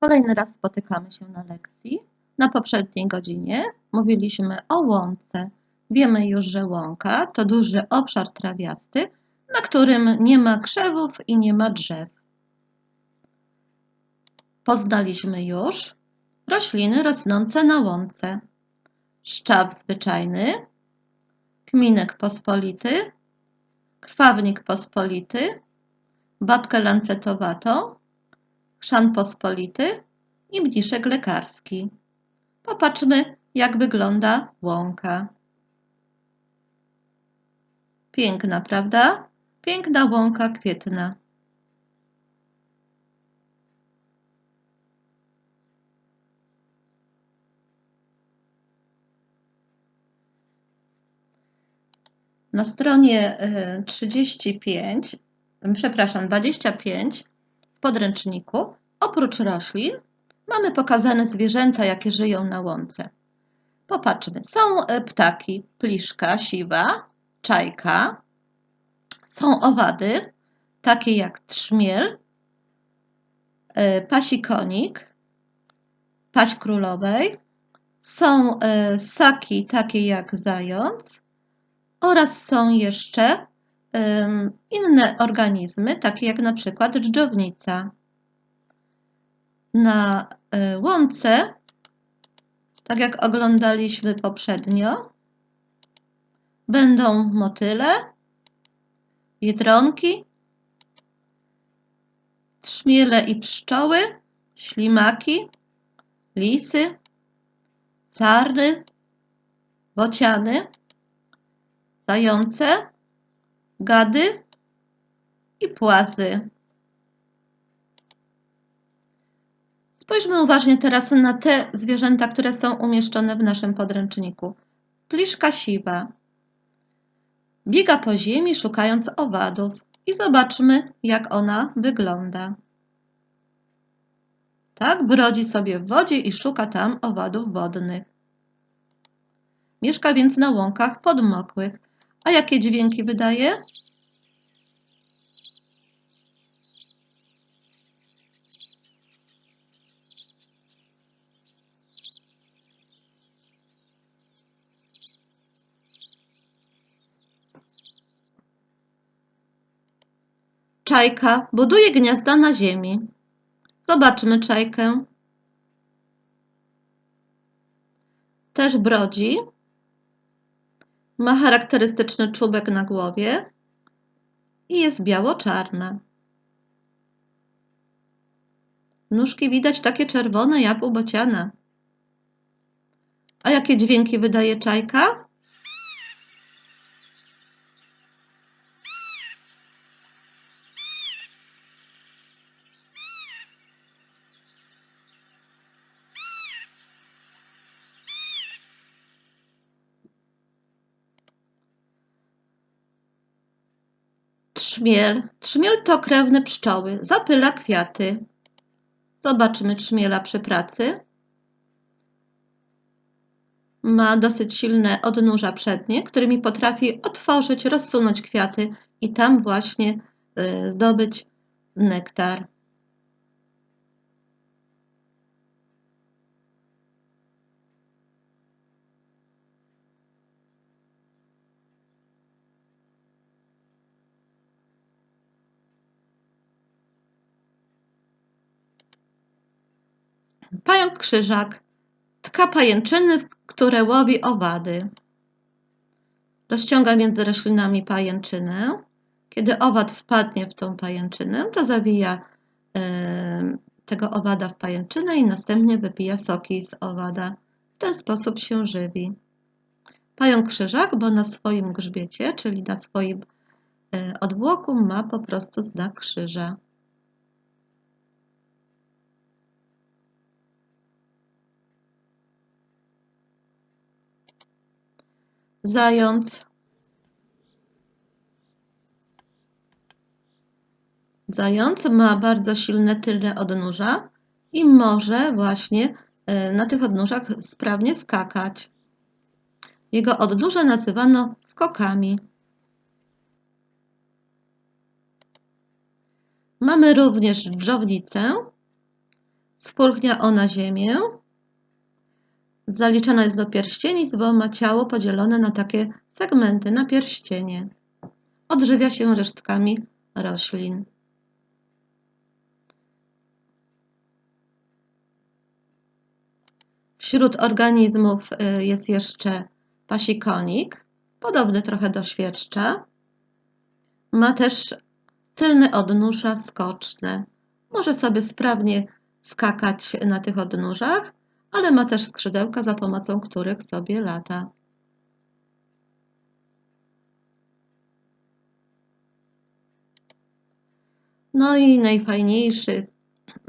Kolejny raz spotykamy się na lekcji. Na poprzedniej godzinie mówiliśmy o łące. Wiemy już, że łąka to duży obszar trawiasty, na którym nie ma krzewów i nie ma drzew. Poznaliśmy już rośliny rosnące na łące. Szczaw zwyczajny, kminek pospolity, krwawnik pospolity, babkę lancetowatą, chrzan pospolity i mniszek lekarski. Popatrzmy, jak wygląda łąka. Piękna, prawda? Piękna łąka kwietna. Na stronie e, 35, przepraszam, 25 w podręczniku, oprócz roślin, mamy pokazane zwierzęta, jakie żyją na łące. Popatrzmy, są e, ptaki, pliszka, siwa, czajka, są owady, takie jak trzmiel, e, pasikonik, paść królowej, są e, ssaki, takie jak zając oraz są jeszcze inne organizmy, takie jak na przykład dżdżownica. Na e, łące, tak jak oglądaliśmy poprzednio, będą motyle, biedronki, trzmiele i pszczoły, ślimaki, lisy, sarny, bociany, zające, gady i płazy. Spójrzmy uważnie teraz na te zwierzęta, które są umieszczone w naszym podręczniku. Pliszka siwa. Biega po ziemi szukając owadów i zobaczmy, jak ona wygląda. Tak, brodzi sobie w wodzie i szuka tam owadów wodnych. Mieszka więc na łąkach podmokłych. A jakie dźwięki wydaje? Czajka buduje gniazda na ziemi. Zobaczmy czajkę. Też brodzi. Ma charakterystyczny czubek na głowie i jest biało-czarna. Nóżki widać takie czerwone jak u bociana. A jakie dźwięki wydaje czajka? Trzmiel. Trzmiel to krewny pszczoły. Zapyla kwiaty. Zobaczmy trzmiela przy pracy. Ma dosyć silne odnóża przednie, którymi potrafi otworzyć, rozsunąć kwiaty i tam właśnie y, zdobyć nektar. Pająk krzyżak tka pajęczyny, które łowi owady. Rozciąga między roślinami pajęczynę. Kiedy owad wpadnie w tą pajęczynę, to zawija e, tego owada w pajęczynę i następnie wypija soki z owada. W ten sposób się żywi. Pająk krzyżak, bo na swoim grzbiecie, czyli na swoim e, odwłoku ma po prostu znak krzyża. Zając. Zając ma bardzo silne tylne odnóża i może właśnie e, na tych odnóżach sprawnie skakać. Jego odnóża nazywano skokami. Mamy również dżownicę. Spulchnia ona ziemię. Zaliczana jest do pierścienic, bo ma ciało podzielone na takie segmenty, na pierścienie. Odżywia się resztkami roślin. Wśród organizmów y, jest jeszcze pasikonik, podobny trochę do świerszcza. Ma też tylne odnóża skoczne. Może sobie sprawnie skakać na tych odnóżach, ale ma też skrzydełka, za pomocą których sobie lata. No i najfajniejszy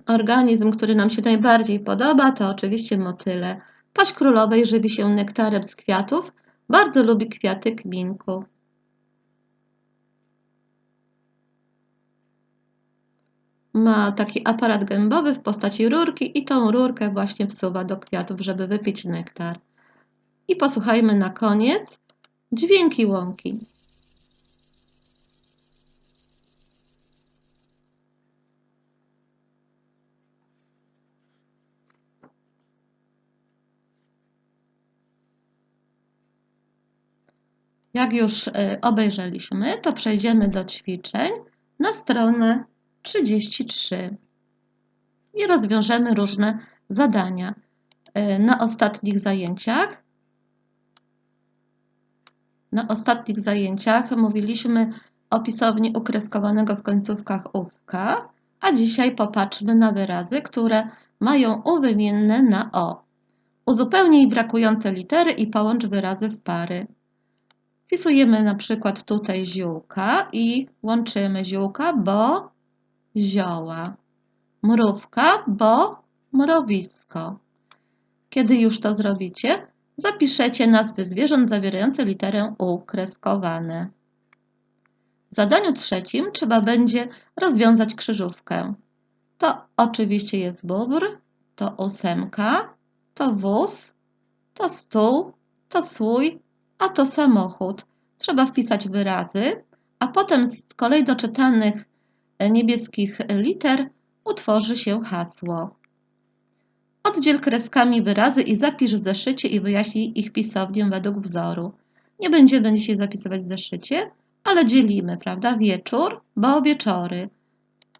organizm, który nam się najbardziej podoba, to oczywiście motyle. Paść królowej żywi się nektarem z kwiatów. Bardzo lubi kwiaty kminku. Ma taki aparat gębowy w postaci rurki i tą rurkę właśnie wsuwa do kwiatów, żeby wypić nektar. I posłuchajmy na koniec dźwięki łąki. Jak już y, obejrzeliśmy, to przejdziemy do ćwiczeń na stronę 33 i rozwiążemy różne zadania. Y, na ostatnich zajęciach na ostatnich zajęciach mówiliśmy o pisowni ukreskowanego w końcówkach łówka, a dzisiaj popatrzmy na wyrazy, które mają u wymienne na o. Uzupełnij brakujące litery i połącz wyrazy w pary. Wpisujemy na przykład tutaj ziółka i łączymy ziółka, bo zioła. Mrówka, bo mrowisko. Kiedy już to zrobicie, zapiszecie nazwy zwierząt zawierające literę U kreskowane. W zadaniu trzecim trzeba będzie rozwiązać krzyżówkę. To oczywiście jest bóbr, to ósemka, to wóz, to stół, to słój, a to samochód. Trzeba wpisać wyrazy, a potem z kolei do czytanych niebieskich liter utworzy się hasło. Oddziel kreskami wyrazy i zapisz w zeszycie i wyjaśnij ich pisownię według wzoru. Nie będziemy dzisiaj zapisywać w zeszycie, ale dzielimy, prawda? Wieczór, bo wieczory.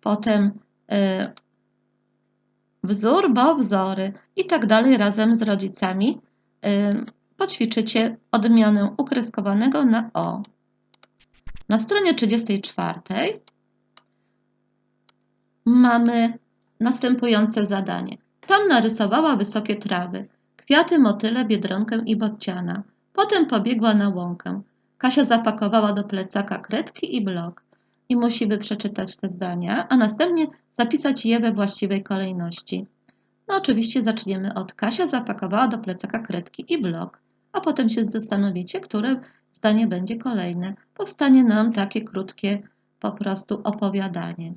Potem y, wzór, bo wzory i tak dalej razem z rodzicami. Y, poćwiczycie odmianę ukreskowanego na O. Na stronie 34 mamy następujące zadanie. Tam narysowała wysokie trawy, kwiaty, motyle, biedronkę i bociana. Potem pobiegła na łąkę. Kasia zapakowała do plecaka kredki i blok. I musimy przeczytać te zdania, a następnie zapisać je we właściwej kolejności. No oczywiście zaczniemy od Kasia zapakowała do plecaka kredki i blok a potem się zastanowicie, które zdanie będzie kolejne. Powstanie nam takie krótkie po prostu opowiadanie.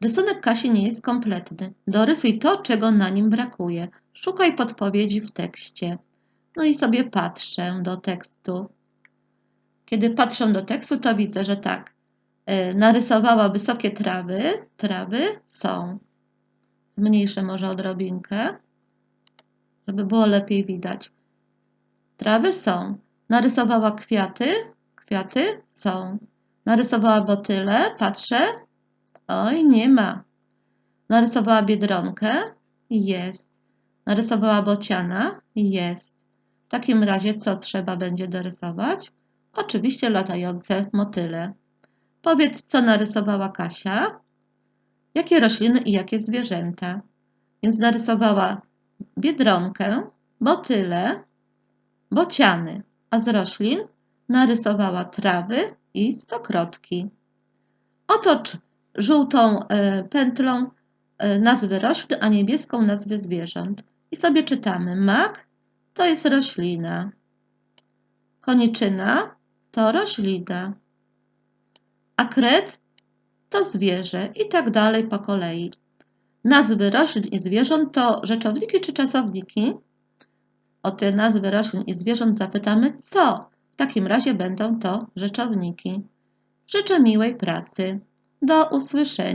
Rysunek Kasi nie jest kompletny. Dorysuj to, czego na nim brakuje. Szukaj podpowiedzi w tekście. No i sobie patrzę do tekstu. Kiedy patrzę do tekstu, to widzę, że tak. E, narysowała wysokie trawy. Trawy są. Zmniejszę może odrobinkę, żeby było lepiej widać. Trawy są. Narysowała kwiaty. Kwiaty są. Narysowała botyle. Patrzę. Oj, nie ma. Narysowała biedronkę. Jest. Narysowała bociana. Jest. W takim razie co trzeba będzie dorysować? Oczywiście latające motyle. Powiedz, co narysowała Kasia? Jakie rośliny i jakie zwierzęta? Więc narysowała biedronkę, motyle, bociany, a z roślin narysowała trawy i stokrotki. Otocz żółtą e, pętlą e, nazwy roślin, a niebieską nazwy zwierząt. I sobie czytamy. Mak to jest roślina. Koniczyna to roślina. A kret to zwierzę i tak dalej po kolei. Nazwy roślin i zwierząt to rzeczowniki czy czasowniki? o te nazwy roślin i zwierząt zapytamy co. W takim razie będą to rzeczowniki. Życzę miłej pracy. Do usłyszenia.